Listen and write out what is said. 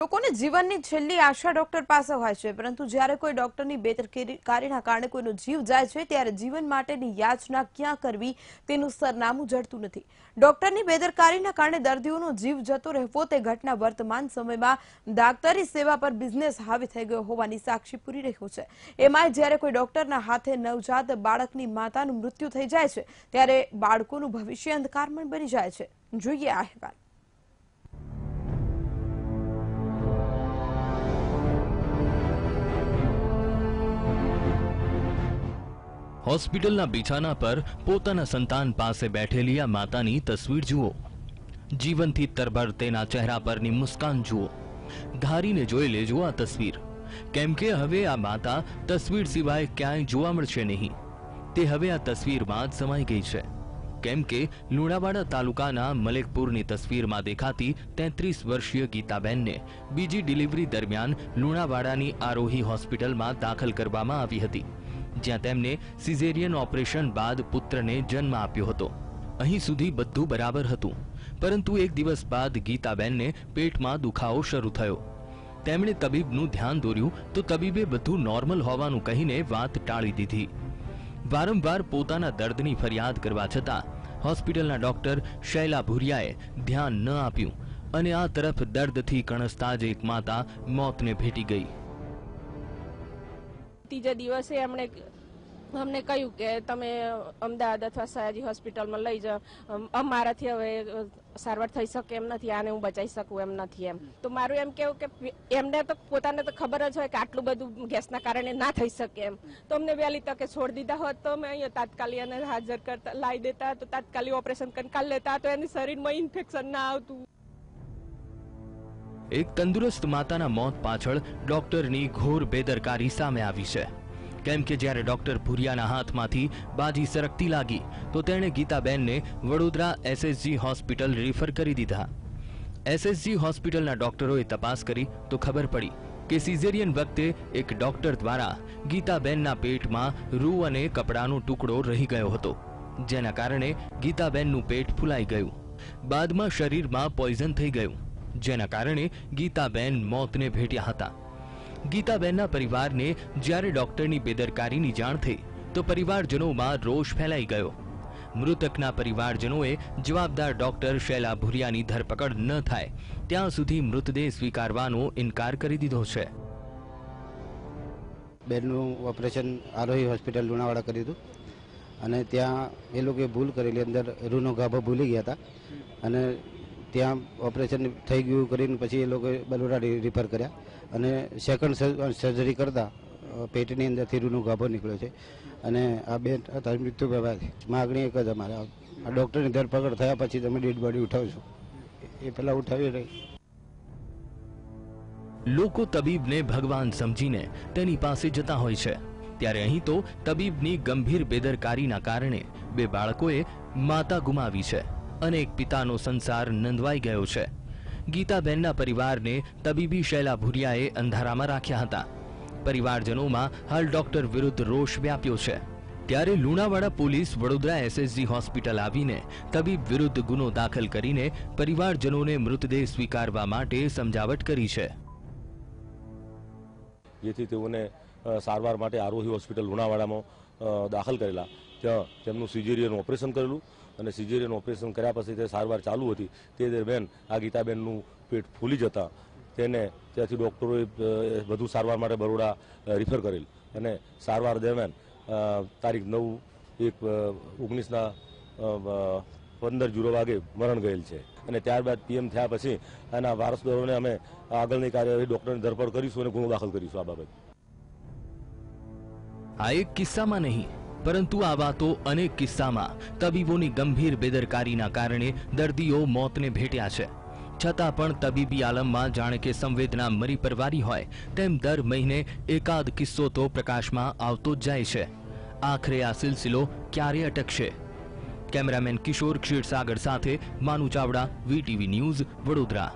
લોકોને જીવનની છેલ્લી આશા ડોક્ટર પાસે હોય છે, પરંતુ જ્યારે કોઈ ડોક્ટરની બેદરકારીના કારણે કોઈનો જીવ જાય છે, ત્યારે જીવન માટેની યાચના ક્યાં કરવી તેનું સરનામું જડતું નથી. ડોક્ટરની બેદરકારીના કારણે દર્દીઓનો જીવ જતો રહેવો તે ઘટના વર્તમાન સમયમાં ડાક્ટરી સેવા પર બિઝનેસ હાવી થઈ ગયો હોવાની સાક્ષી પૂરી રહ્યો છે. એમાંય જ્યારે કોઈ ડોક્ટરના હાથે નવજાત બાળકની માતાનું મૃત્યુ થઈ જાય છે, ત્યારે બાળકોનું ભવિષ્ય અંધકારમય બની જાય છે. જોઈએ આ અહેવાલ. હોસ્પિટલના બિછાના પર પોતાના સંતાન પાસે બેઠેલી આ માતાની તસવીર જુઓ. જીવનથી તરભર તેના ચહેરા પરની મુસ્કાન જુઓ. ધારીને જોઈ લેજો આ તસવીર. કેમ કે હવે આ માતા તસવીર સિવાય ક્યાંય જોવા મળશે નહીં. તે હવે આ તસવીરમાં જ સમાઈ ગઈ છે. કેમ કે લુણાવાડા તાલુકાના મલેકપુરની તસવીરમાં દેખાતી તેત્રીસ વર્ષીય ગીતાબેનને બીજી ડિલિવરી દરમિયાન લુણાવાડાની આરોહી હોસ્પિટલમાં દાખલ કરવામાં આવી હતી. જ્યાં તેમને સિઝેરિયન ઓપરેશન બાદ પુત્રને જન્મ આપ્યો હતો. અહીં સુધી બધું બરાબર હતું. પરંતુ એક દિવસ બાદ ગીતાબેનને પેટમાં દુખાવો શરૂ થયો. તેમણે તબીબનું ધ્યાન દોર્યું તો તબીબે બધું નોર્મલ હોવાનું કહીને વાત ટાળી દીધી. વારંવાર પોતાના દર્દની ફરિયાદ કરવા છતાં હોસ્પિટલના ડોક્ટર શૈલા ભુરિયાએ ધ્યાન ન આપ્યું અને આ તરફ દર્દથી કણસતા જ એક માતા મોતને ભેટી ગઈ. ત્રીજા દિવસે એમણે અમને કહ્યું કે તમે અમદાવાદ અથવા સયાજી હોસ્પિટલમાં લઈ જાઓ. અમારાથી હવે સારવાર થઈ શકે એમ નથી, આને હું બચાવી શકું એમ નથી એમ. તો મારું એમ કેવું કે એમને તો પોતાને તો ખબર જ હોય કે આટલું બધું ગેસના કારણે ના થઈ શકે એમ. તો અમને વહેલી તકે છોડી દીધા હોત તો અમે અહીંયા તાત્કાલિક એને હાજર કરતા, લાવી દેતા, તો તાત્કાલિક ઓપરેશન કરીને કાઢી લેતા તો એની શરીરમાં ઇન્ફેક્શન ના આવતું. એક તંદુરસ્ત માતાના મોત પાછળ ડોક્ટરની ઘોર બેદરકારી સામે આવી છે. કેમ કે જ્યારે ડોક્ટર ભુરિયાના હાથમાંથી બાજી સરકતી લાગી, તો તેણે ગીતાબેનને વડોદરા એસએસજી હોસ્પિટલ રિફર કરી દીધા. એસએસજી હોસ્પિટલના ડોક્ટરોએ તપાસ કરી, તો ખબર પડી કે સિઝેરિયન વખતે એક ડોક્ટર દ્વારા ગીતાબેનના પેટમાં રૂ અને કપડાનો ટુકડો રહી ગયો હતો, જેના કારણે ગીતાબેનનું પેટ ફૂલાઈ ગયું. બાદમાં શરીરમાં પોઈઝન થઈ ગયું. જેના કારણે ગીતાબેન મોતને ભેટ્યા હતા. ગીતાબેનના પરિવારને જ્યારે ડોક્ટરની બેદરકારીની જાણ થઈ, તો પરિવારજનોમાં રોષ ફેલાઈ ગયો. મૃતકના પરિવારજનોએ જવાબદાર ડોક્ટર શૈલા ભુરિયાની ધરપકડ ન થાય, ત્યાં સુધી મૃતદેહ સ્વીકારવાનો ઇનકાર કરી દીધો છે. બેનનું ઓપરેશન આરોહી હોસ્પિટલ લુણાવાડા કરી દીધું. અને ત્યાં એ લોકોએ ભૂલ કરેલી, અંદર રૂનો ગાભો ભૂલી ગયા હતા. અને ત્યાં ઓપરેશન થઈ ગયું કરીને પછી એ લોકોએ બલોડા રિફર કર્યા. અને સેકન્ડ સર્જરી કરતા પેટની અંદરથી રૂનો ગાભો નીકળ્યો છે. અને આ બેન અત્યારે મૃત્યુ પામ્યા માગણી એક જ અમારે. આ ડૉક્ટરની ધરપકડ થયા પછી તમે ડેડ બોડી ઉઠાવશો. એ પહેલાં ઉઠાવી રહી. લોકો તબીબને ભગવાન સમજીને તેની પાસે જતા હોય છે. ત્યારે અહીં તો તબીબની ગંભીર બેદરકારીના કારણે બે બાળકોએ માતા ગુમાવી છે. અને એક પિતાનો સંસાર નંદવાઈ ગયો છે. ગીતાબેનના પરિવારને તબીબી શૈલા ભુરિયાએ અંધારામાં રાખ્યા હતા. પરિવારજનોમાં હાલ ડોક્ટર વિરુદ્ધ રોષ વ્યાપ્યો છે. ત્યારે Lunawada police Vadodara SSG hospital આવીને તબીબ વિરુદ્ધ ગુનો દાખલ કરીને પરિવારજનોને મૃતદેહ સ્વીકારવા માટે સમજાવટ કરી છે. જેથી તેઓને સારવાર માટે આરોહી હોસ્પિટલ લુણાવાડામાં દાખલ કરેલા. ત્યાં તેમનું સિજેરિયન ઓપરેશન કરેલું અને સિજેરિયન ઓપરેશન કર્યા પછી તે સારવાર ચાલુ હતી. તે દરમિયાન આ ગીતાબેનનું પેટ ફૂલી જતા તેને ત્યાંથી ડૉક્ટરોએ વધુ સારવાર માટે બરોડા રિફર કરેલ. અને સારવાર દરમિયાન તારીખ નવ એક ઓગણીસના પંદર જીરો વાગે મરણ ગયેલ છે. અને ત્યારબાદ પીએમ થયા પછી એના વારસદારોને અમે આગળની કાર્યવાહી ડૉક્ટરની ધરપકડ કરીશું અને ગુનો દાખલ કરીશું આ બાબતે. આ એક કિસ્સામાં નહીં, પરંતુ આવા તો અનેક કિસ્સામાં તબીબોની ગંભીર બેદરકારીના કારણે દર્દીઓ મોતને ભેટ્યા છે. છતાં પણ તબીબી આલમમાં જાણે કે સંવેદના મરી પરવારી હોય, તેમ દર મહિને એકાદ કિસ્સો તો પ્રકાશમાં આવતો જ જાય છે. આખરે આ સિલસિલો ક્યારે અટકશે? કેમેરામેન કિશોર ક્ષીરસાગર સાથે માનુ ચાવડા, વીટીવી ન્યૂઝ વડોદરા.